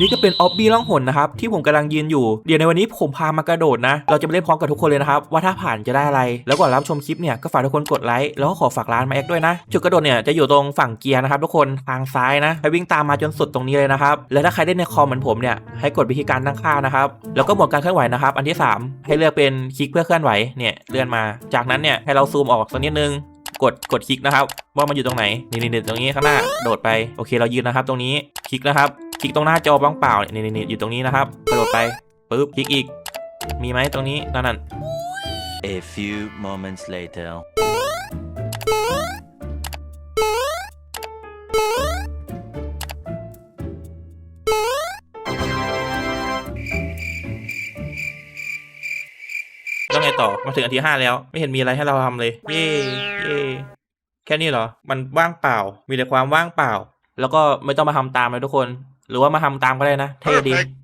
นี่ก็เป็นออบบี้ล่องหนนะครับที่ผมกำลังยืนอยู่ เดี๋ยวในวันนี้ผมพามากระโดดนะ เราจะไปเล่นพร้อมกับทุกคนเลยนะครับ ว่าถ้าผ่านจะได้อะไร แล้วก่อนรับชมคลิปเนี่ยก็ฝากทุกคนกดไลค์แล้วก็ขอฝากร้านมาแอคด้วยนะ จุดกระโดดเนี่ยจะอยู่ตรงฝั่งเกียร์นะครับทุกคนทางซ้ายนะให้วิ่งตามมาจนสุดตรงนี้เลยนะครับและถ้าใครได้ในคอมเหมือนผมเนี่ยให้กดวิธีการตั้งค่านะครับแล้วก็หมวดการเคลื่อนไหวนะครับอันที่สามให้เลือกเป็นคลิกเพื่อเคลื่อนไหวเนี่ยเลื่อนมา จากนั้นเนี่ยให้เราซูมออกสักนิดนึงกดกดคลิกนะครับว่ามันอยู่ตรงไหนนี่นี่ตรงนี้ข้างหน้าโดดไปโอเคเรายืนนะครับ ตรงนี้คลิกนะครับ คลิกตรงหน้าจอบ้างเปล่าเนี่ยนี่นี่อยู่ตรงนี้นะครับกระโดดไปปึ๊บคลิกอีก มีไหมตรงนี้นั่นนั่น A few moments later. แล้วไงต่อมาถึงอันที่ห้าแล้ว ไม่เห็นมีอะไรให้เราทำเลย เย่เย่แค่นี้เหรอ มันว่างเปล่า มีแต่ความว่างเปล่า แล้วก็ไม่ต้องมาทำตามเลยทุกคน หรือว่ามาทำตามก็ได้นะ เท่ดี